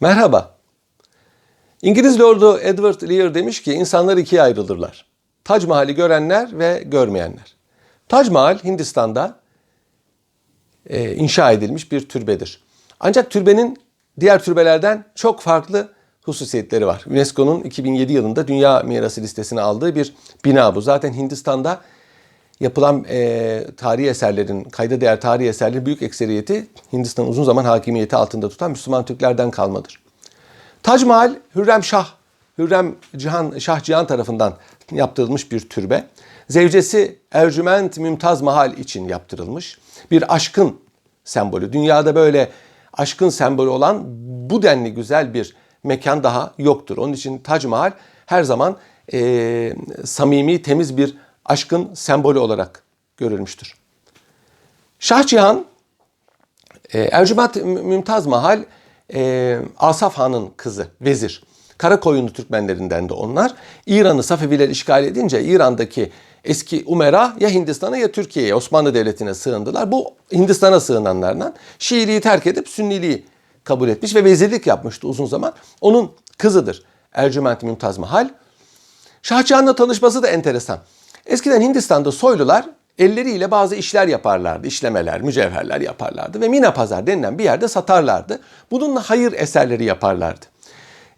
Merhaba. İngiliz Lordu Edward Lear demiş ki insanlar ikiye ayrılırlar. Tac Mahal'i görenler ve görmeyenler. Tac Mahal Hindistan'da e, inşa edilmiş bir türbedir. Ancak türbenin diğer türbelerden çok farklı hususiyetleri var. UNESCO'nun 2007 yılında Dünya Mirası listesine aldığı bir bina bu. Zaten Hindistan'da yapılan e, tarihi eserlerin, kayda değer tarihi eserlerin büyük ekseriyeti Hindistan'ın uzun zaman hakimiyeti altında tutan Müslüman Türklerden kalmadır. Tac Mahal Hürrem Şah, Hürrem Cihan, Şah Cihan tarafından yaptırılmış bir türbe. Zevcesi Ercüment Mümtaz Mahal için yaptırılmış. Bir aşkın sembolü. Dünyada böyle aşkın sembolü olan bu denli güzel bir mekan daha yoktur. Onun için Tac Mahal her zaman e, samimi, temiz bir aşkın sembolü olarak görülmüştür. Şah Cihan, e, Mümtaz Mahal, e, Asaf Han'ın kızı, vezir. Karakoyunlu Türkmenlerinden de onlar. İran'ı Safeviler işgal edince İran'daki eski Umera ya Hindistan'a ya Türkiye'ye, Osmanlı Devleti'ne sığındılar. Bu Hindistan'a sığınanlardan Şiiliği terk edip Sünniliği kabul etmiş ve vezirlik yapmıştı uzun zaman. Onun kızıdır Ercüment Mümtaz Mahal. Şah Cihan'la tanışması da enteresan. Eskiden Hindistan'da soylular elleriyle bazı işler yaparlardı. işlemeler, mücevherler yaparlardı ve Mina Pazar denilen bir yerde satarlardı. Bununla hayır eserleri yaparlardı.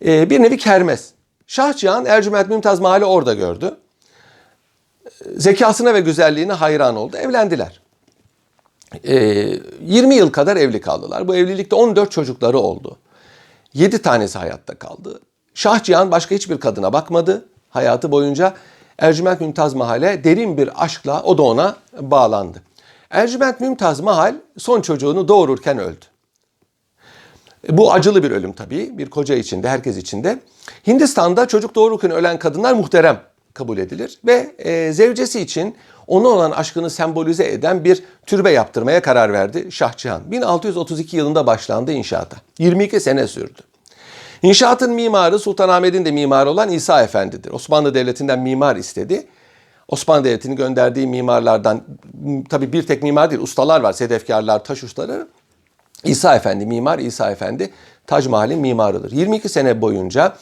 Ee, bir nevi kermes. Şah Cihan Ercüment Mümtaz Mahal'i orada gördü. Zekasına ve güzelliğine hayran oldu. Evlendiler. Ee, 20 yıl kadar evli kaldılar. Bu evlilikte 14 çocukları oldu. 7 tanesi hayatta kaldı. Şah Cihan başka hiçbir kadına bakmadı hayatı boyunca. Ercüment Mümtaz Mahal'e derin bir aşkla o da ona bağlandı. Ercüment Mümtaz Mahal son çocuğunu doğururken öldü. Bu acılı bir ölüm tabii. Bir koca içinde, herkes içinde. Hindistan'da çocuk doğururken ölen kadınlar muhterem kabul edilir. Ve e, zevcesi için ona olan aşkını sembolize eden bir türbe yaptırmaya karar verdi Şah Cihan. 1632 yılında başlandı inşaata. 22 sene sürdü. İnşaatın mimarı Sultanahmet'in de mimarı olan İsa Efendi'dir. Osmanlı Devleti'nden mimar istedi. Osmanlı Devleti'nin gönderdiği mimarlardan tabi bir tek mimar değil ustalar var. Sedefkarlar, taş ustaları. İsa Efendi mimar İsa Efendi Tac Mahal'in mimarıdır. 22 sene boyunca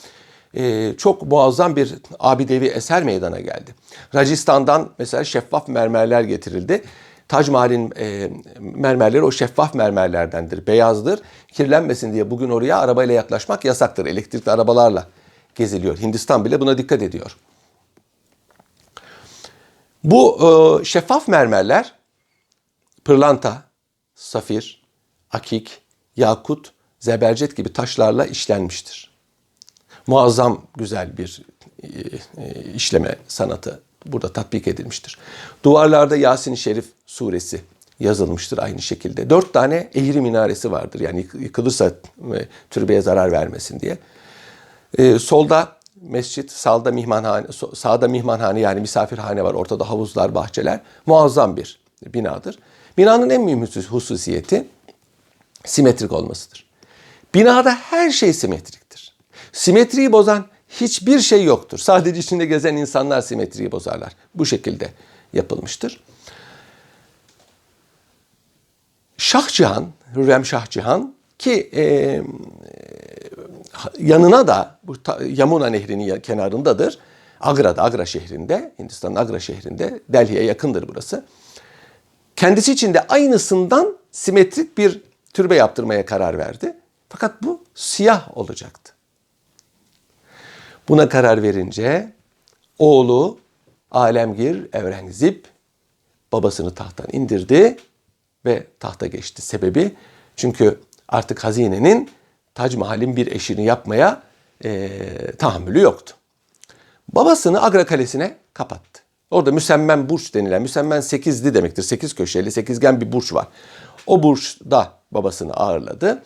e, çok muazzam bir abidevi eser meydana geldi. Racistan'dan mesela şeffaf mermerler getirildi. Tac Mahal'in e, mermerleri o şeffaf mermerlerdendir, beyazdır. Kirlenmesin diye bugün oraya arabayla yaklaşmak yasaktır. Elektrikli arabalarla geziliyor. Hindistan bile buna dikkat ediyor. Bu e, şeffaf mermerler pırlanta, safir, akik, yakut, zebercet gibi taşlarla işlenmiştir. Muazzam güzel bir e, e, işleme sanatı burada tatbik edilmiştir. Duvarlarda Yasin-i Şerif suresi yazılmıştır aynı şekilde. Dört tane eğri minaresi vardır. Yani yıkılırsa e, türbeye zarar vermesin diye. Ee, solda mescit, sağda mihmanhane, sağda mihmanhane yani misafirhane var. Ortada havuzlar, bahçeler. Muazzam bir binadır. Binanın en mühim hususiyeti simetrik olmasıdır. Binada her şey simetriktir. Simetriyi bozan hiçbir şey yoktur. Sadece içinde gezen insanlar simetriyi bozarlar. Bu şekilde yapılmıştır. Şah Cihan, Hürrem Şah Cihan ki e, yanına da bu Yamuna Nehri'nin kenarındadır. Agra'da, Agra şehrinde, Hindistan'ın Agra şehrinde, Delhi'ye yakındır burası. Kendisi için de aynısından simetrik bir türbe yaptırmaya karar verdi. Fakat bu siyah olacaktı. Buna karar verince oğlu Alemgir Evrengzip babasını tahttan indirdi ve tahta geçti. Sebebi çünkü artık hazinenin Tac Mahal'in bir eşini yapmaya e, tahammülü yoktu. Babasını Agra Kalesi'ne kapattı. Orada müsemmen burç denilen, müsemmen sekizli demektir. Sekiz köşeli, sekizgen bir burç var. O burçta babasını ağırladı.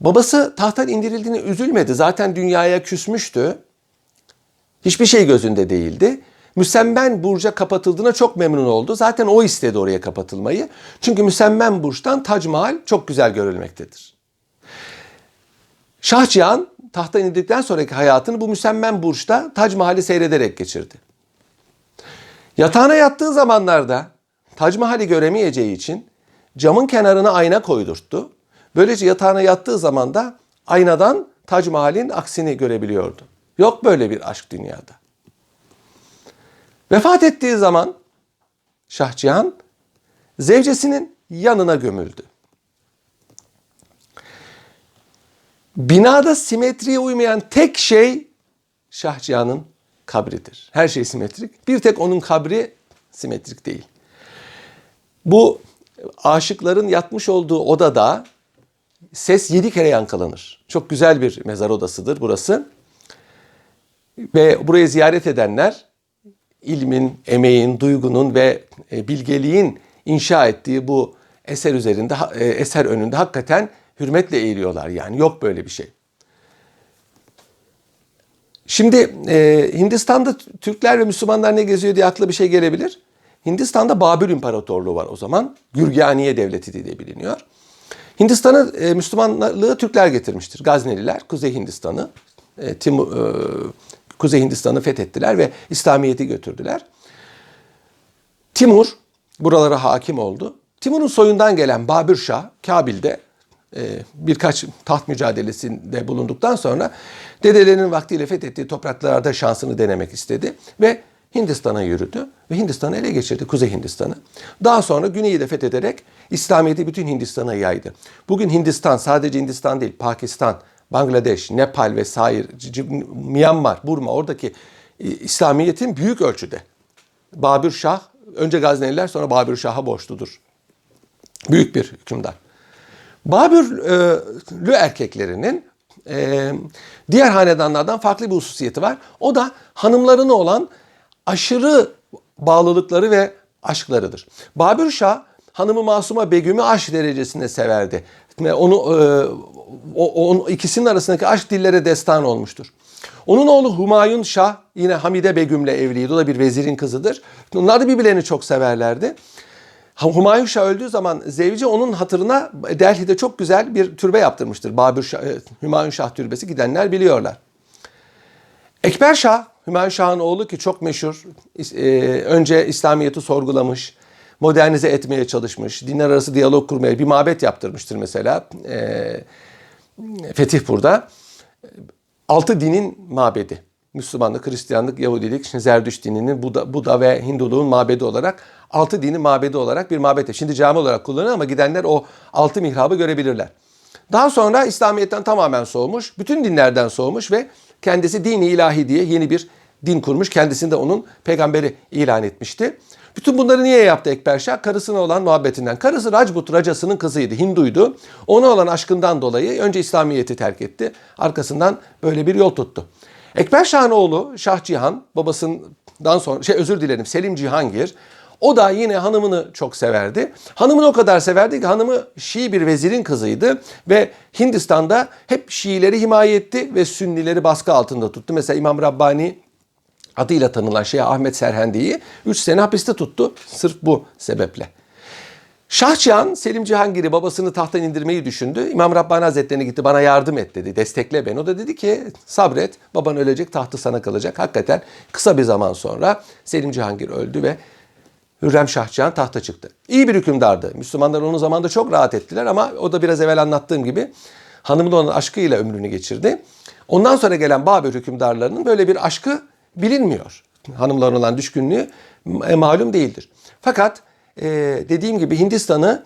Babası tahttan indirildiğine üzülmedi. Zaten dünyaya küsmüştü. Hiçbir şey gözünde değildi. Müsemmen burca kapatıldığına çok memnun oldu. Zaten o istedi oraya kapatılmayı. Çünkü müsemmen burçtan Tac Mahal çok güzel görülmektedir. Şah Cihan tahttan indikten sonraki hayatını bu müsemmen burçta Tac Mahal'i seyrederek geçirdi. Yatağına yattığı zamanlarda Tac Mahal'i göremeyeceği için camın kenarına ayna koydurttu. Böylece yatağına yattığı zaman da aynadan Tac Mahal'in aksini görebiliyordu. Yok böyle bir aşk dünyada. Vefat ettiği zaman Şah Cihan zevcesinin yanına gömüldü. Binada simetriye uymayan tek şey Şah Cihan'ın kabridir. Her şey simetrik. Bir tek onun kabri simetrik değil. Bu aşıkların yatmış olduğu odada ses yedi kere yankılanır. Çok güzel bir mezar odasıdır burası. Ve burayı ziyaret edenler ilmin, emeğin, duygunun ve e, bilgeliğin inşa ettiği bu eser üzerinde, e, eser önünde hakikaten hürmetle eğiliyorlar. Yani yok böyle bir şey. Şimdi e, Hindistan'da Türkler ve Müslümanlar ne geziyor diye akla bir şey gelebilir. Hindistan'da Babür İmparatorluğu var o zaman. Gürganiye Devleti diye biliniyor. Hindistan'a e, Müslümanlığı Türkler getirmiştir. Gazneliler Kuzey Hindistan'ı, e, Timur, e, Kuzey Hindistan'ı fethettiler ve İslamiyet'i götürdüler. Timur buralara hakim oldu. Timur'un soyundan gelen Babür Şah Kabil'de e, birkaç taht mücadelesinde bulunduktan sonra dedelerinin vaktiyle fethettiği topraklarda şansını denemek istedi ve Hindistan'a yürüdü ve Hindistan'ı ele geçirdi, Kuzey Hindistan'ı. Daha sonra güneyi de fethederek İslamiyet'i bütün Hindistan'a yaydı. Bugün Hindistan sadece Hindistan değil, Pakistan, Bangladeş, Nepal ve sair, Myanmar, Burma oradaki e, İslamiyet'in büyük ölçüde Babür Şah, önce Gazneliler sonra Babür Şah'a borçludur. Büyük bir hükümdar. Babürlü erkeklerinin e, diğer hanedanlardan farklı bir hususiyeti var. O da hanımlarına olan aşırı bağlılıkları ve aşklarıdır. Babür Şah hanımı Masuma Begüm'ü aşk derecesinde severdi. Ve onu e, o, o, ikisinin arasındaki aşk dillere destan olmuştur. Onun oğlu Humayun Şah yine Hamide Begüm'le evliydi. O da bir vezirin kızıdır. Onlar da birbirlerini çok severlerdi. Humayun Şah öldüğü zaman Zevci onun hatırına Delhi'de çok güzel bir türbe yaptırmıştır. Babür Şah, e, Humayun Şah türbesi gidenler biliyorlar. Ekber Şah, Humayun Şah'ın oğlu ki çok meşhur. E, önce İslamiyet'i sorgulamış, modernize etmeye çalışmış, dinler arası diyalog kurmaya bir mabet yaptırmıştır mesela. E, Fetihpur'da. Altı dinin mabedi. Müslümanlık, Hristiyanlık, Yahudilik, Zerdüş dininin, Buda, Buda ve Hinduluğun mabedi olarak altı dinin mabedi olarak bir mabet. Şimdi cami olarak kullanılıyor ama gidenler o altı mihrabı görebilirler. Daha sonra İslamiyet'ten tamamen soğumuş, bütün dinlerden soğumuş ve kendisi dini ilahi diye yeni bir din kurmuş. Kendisini de onun peygamberi ilan etmişti. Bütün bunları niye yaptı Ekber Şah? Karısına olan muhabbetinden. Karısı Racbut Racası'nın kızıydı, Hinduydu. Ona olan aşkından dolayı önce İslamiyet'i terk etti. Arkasından böyle bir yol tuttu. Ekber Şah'ın oğlu Şah Cihan, babasından sonra, şey özür dilerim Selim Cihangir, o da yine hanımını çok severdi. Hanımını o kadar severdi ki hanımı Şii bir vezirin kızıydı ve Hindistan'da hep Şiileri himaye etti ve Sünnileri baskı altında tuttu. Mesela İmam Rabbani adıyla tanınan Şeyh Ahmet Serhendi'yi 3 sene hapiste tuttu sırf bu sebeple. Şah Cihan Selim Cihangir'i babasını tahttan indirmeyi düşündü. İmam Rabbani Hazretleri'ne gitti bana yardım et dedi. Destekle beni. O da dedi ki sabret baban ölecek tahtı sana kalacak. Hakikaten kısa bir zaman sonra Selim Cihangir öldü ve Hürrem Şah Cihan tahta çıktı. İyi bir hükümdardı. Müslümanlar onun zamanında çok rahat ettiler ama o da biraz evvel anlattığım gibi hanımın olan aşkıyla ömrünü geçirdi. Ondan sonra gelen Babür hükümdarlarının böyle bir aşkı bilinmiyor. Hanımların olan düşkünlüğü e, malum değildir. Fakat e, dediğim gibi Hindistan'ı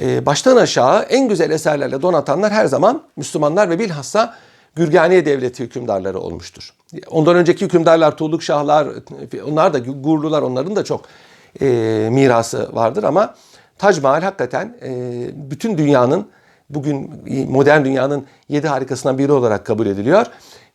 e, baştan aşağı en güzel eserlerle donatanlar her zaman Müslümanlar ve bilhassa Gürganiye Devleti hükümdarları olmuştur. Ondan önceki hükümdarlar, Tuğluk Şahlar, onlar da Gurlular onların da çok e, mirası vardır ama Tac Mahal hakikaten e, bütün dünyanın bugün modern dünyanın yedi harikasından biri olarak kabul ediliyor.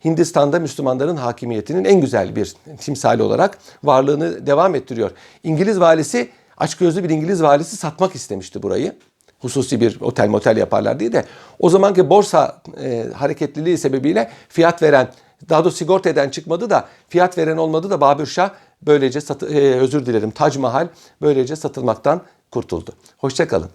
Hindistan'da Müslümanların hakimiyetinin en güzel bir timsali olarak varlığını devam ettiriyor. İngiliz valisi açgözlü bir İngiliz valisi satmak istemişti burayı. Hususi bir otel motel yaparlar diye de o zamanki borsa e, hareketliliği sebebiyle fiyat veren daha doğrusu sigorta eden çıkmadı da fiyat veren olmadı da Babür Şah böylece satı, e, özür dilerim Tac Mahal böylece satılmaktan kurtuldu. Hoşçakalın.